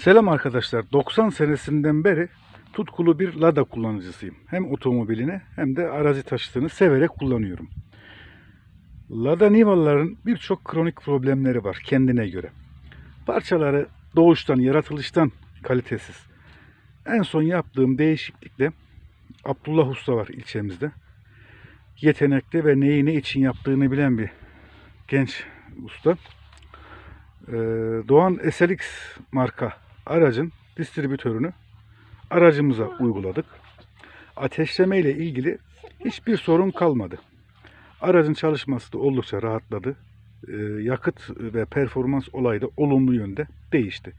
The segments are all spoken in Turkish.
Selam arkadaşlar. 90 senesinden beri tutkulu bir Lada kullanıcısıyım. Hem otomobilini hem de arazi taşıtını severek kullanıyorum. Lada Niva'ların birçok kronik problemleri var kendine göre. Parçaları doğuştan, yaratılıştan kalitesiz. En son yaptığım değişiklikle Abdullah Usta var ilçemizde. Yetenekli ve neyi ne için yaptığını bilen bir genç usta. Ee, Doğan SLX marka aracın distribütörünü aracımıza uyguladık. Ateşleme ile ilgili hiçbir sorun kalmadı. Aracın çalışması da oldukça rahatladı. Ee, Yakıt ve performans olayı da olumlu yönde değişti.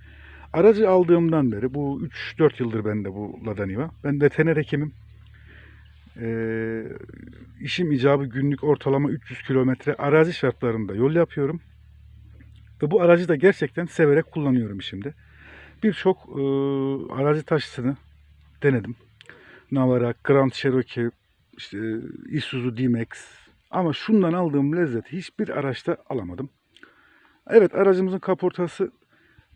Aracı aldığımdan beri bu 3-4 yıldır bende bu Lada Niva. Ben veteriner hekimim. Ee, işim icabı günlük ortalama 300 kilometre arazi şartlarında yol yapıyorum. Ve bu aracı da gerçekten severek kullanıyorum işimde. Birçok e, arazi taşısını denedim. Navara, Grand Cherokee, işte Isuzu D-Max. Ama şundan aldığım lezzeti hiçbir araçta alamadım. Evet aracımızın kaportası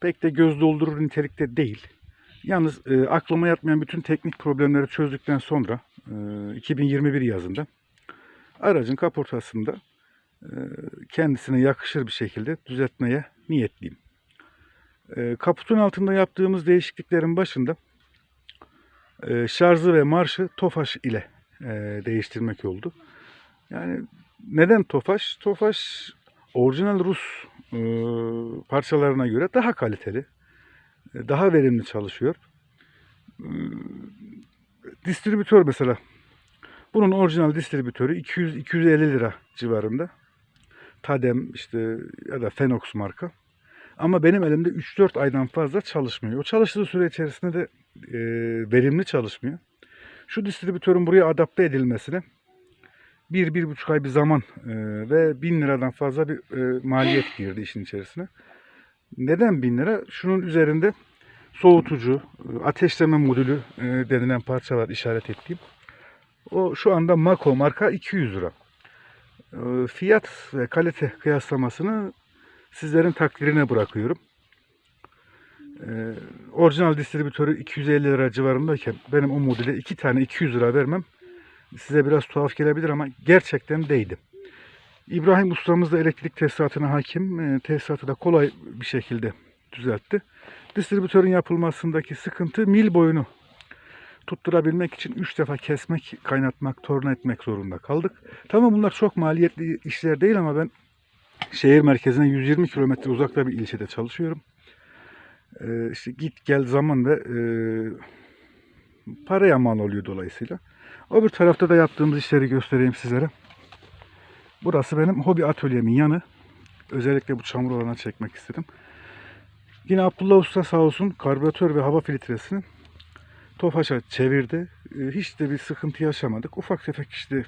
pek de göz doldurur nitelikte değil. Yalnız e, aklıma yatmayan bütün teknik problemleri çözdükten sonra e, 2021 yazında aracın kaportasında e, kendisine yakışır bir şekilde düzeltmeye niyetliyim. E, Kaputun altında yaptığımız değişikliklerin başında e, şarjı ve marşı Tofaş ile e, değiştirmek oldu. Yani neden Tofaş? Tofaş orijinal Rus e, parçalarına göre daha kaliteli, e, daha verimli çalışıyor. Distribütör mesela bunun orijinal distribütörü 200-250 lira civarında. Tadem işte ya da Fenox marka. Ama benim elimde 3-4 aydan fazla çalışmıyor. O çalıştığı süre içerisinde de e, verimli çalışmıyor. Şu distribütörün buraya adapte edilmesine bir, bir buçuk ay bir zaman e, ve bin liradan fazla bir e, maliyet girdi işin içerisine. Neden bin lira? Şunun üzerinde soğutucu, e, ateşleme modülü e, denilen parça var işaret ettiğim. O şu anda Mako marka 200 lira. E, Fiyat ve kalite kıyaslamasını sizlerin takdirine bırakıyorum. E, orijinal distribütörü 250 lira civarındayken benim o modele iki tane 200 lira vermem size biraz tuhaf gelebilir ama gerçekten değdi. İbrahim ustamız da elektrik tesisatına hakim. E, tesisatı da kolay bir şekilde düzeltti. Distribütörün yapılmasındaki sıkıntı mil boyunu tutturabilmek için 3 defa kesmek, kaynatmak, torna etmek zorunda kaldık. Tamam bunlar çok maliyetli işler değil ama ben şehir merkezine 120 kilometre uzakta bir ilçede çalışıyorum. Ee, işte git gel zaman ve e, paraya mal oluyor dolayısıyla. Öbür tarafta da yaptığımız işleri göstereyim sizlere. Burası benim hobi atölyemin yanı. Özellikle bu çamur olana çekmek istedim. Yine Abdullah Usta sağ olsun karbüratör ve hava filtresini Tofaş'a çevirdi. Ee, Hiç de bir sıkıntı yaşamadık. Ufak tefek işte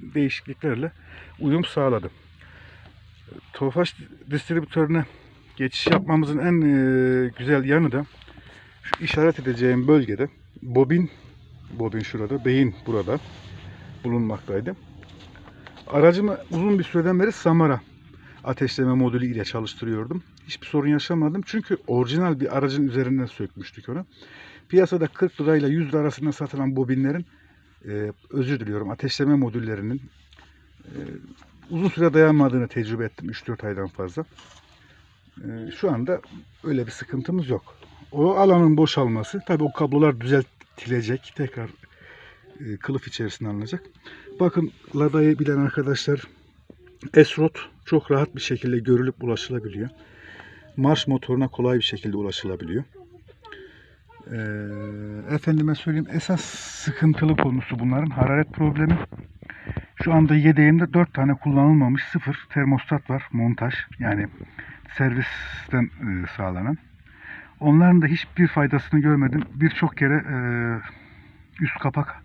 değişikliklerle uyum sağladı. Tofaş distribütörüne geçiş yapmamızın en e, güzel yanı da şu işaret edeceğim bölgede bobin bobin şurada, beyin burada bulunmaktaydı. Aracımı uzun bir süreden beri Samara ateşleme modülü ile çalıştırıyordum. Hiçbir sorun yaşamadım. Çünkü orijinal bir aracın üzerinden sökmüştük onu. Piyasada 40 lirayla 100 lira arasında satılan bobinlerin e, özür diliyorum ateşleme modüllerinin e, uzun süre dayanmadığını tecrübe ettim 3-4 aydan fazla. E, şu anda öyle bir sıkıntımız yok. O alanın boşalması, tabi o kablolar düzeltilecek, tekrar e, kılıf içerisine alınacak. Bakın Lada'yı bilen arkadaşlar Esrot çok rahat bir şekilde görülüp ulaşılabiliyor. Marş motoruna kolay bir şekilde ulaşılabiliyor. Ee, efendime söyleyeyim esas sıkıntılı konusu bunların hararet problemi. Şu anda yedeğimde 4 tane kullanılmamış sıfır termostat var montaj yani servisten e, sağlanan. Onların da hiçbir faydasını görmedim. Birçok kere e, üst kapak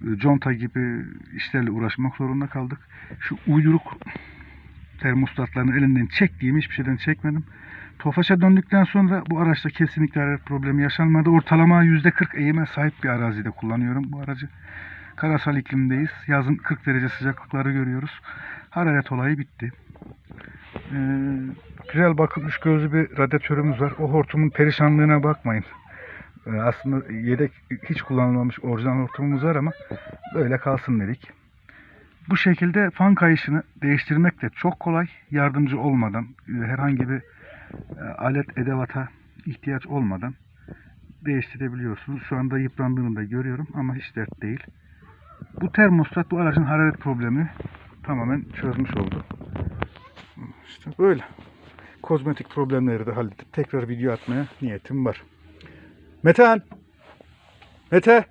e, conta gibi işlerle uğraşmak zorunda kaldık. Şu uyduruk termostatlarını elinden çektiğim hiçbir şeyden çekmedim. Tofaş'a döndükten sonra bu araçta kesinlikle problemi yaşanmadı. Ortalama %40 eğime sahip bir arazide kullanıyorum bu aracı. Karasal iklimdeyiz. Yazın 40 derece sıcaklıkları görüyoruz. Hararet olayı bitti. Ee, güzel bakılmış gözlü bir radyatörümüz var. O hortumun perişanlığına bakmayın. Ee, aslında yedek hiç kullanılmamış orijinal hortumumuz var ama böyle kalsın dedik. Bu şekilde fan kayışını değiştirmek de çok kolay. Yardımcı olmadan, e, herhangi bir e, alet edevata ihtiyaç olmadan değiştirebiliyorsunuz. Şu anda yıprandığını da görüyorum ama hiç dert değil. Bu termostat bu aracın hararet problemini tamamen çözmüş oldu. İşte böyle. Kozmetik problemleri de halledip tekrar video atmaya niyetim var. Metehan. Mete.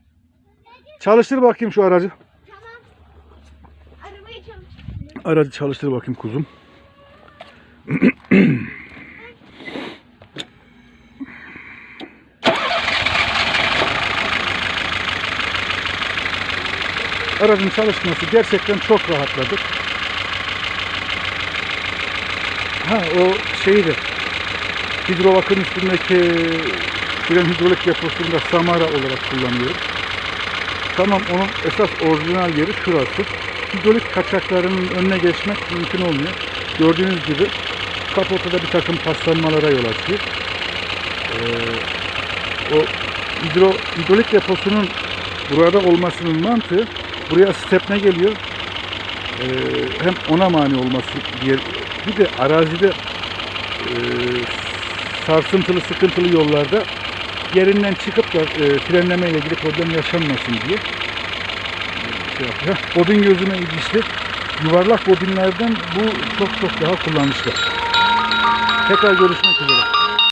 Çalıştır bakayım şu aracı. Aracı çalıştır bakayım kuzum. Aracın çalışması gerçekten çok rahatladık. Ha o şeyi de hidrovakın üstündeki fren hidrolik deposunu da Samara olarak kullanıyorum. Tamam onun esas orijinal yeri şurası. Hidrolik kaçaklarının önüne geçmek mümkün olmuyor. Gördüğünüz gibi kapotada bir takım paslanmalara yol açıyor. Ee, o hidro, hidrolik deposunun burada olmasının mantığı buraya stepne geliyor. Ee, hem ona mani olması diye bir de arazide e, sarsıntılı sıkıntılı yollarda yerinden çıkıp da e, frenleme ilgili problem yaşanmasın diye şey yapıyor. Heh, Bobin gözüme ilişti. Yuvarlak bobinlerden bu çok çok daha kullanışlı. Tekrar görüşmek üzere.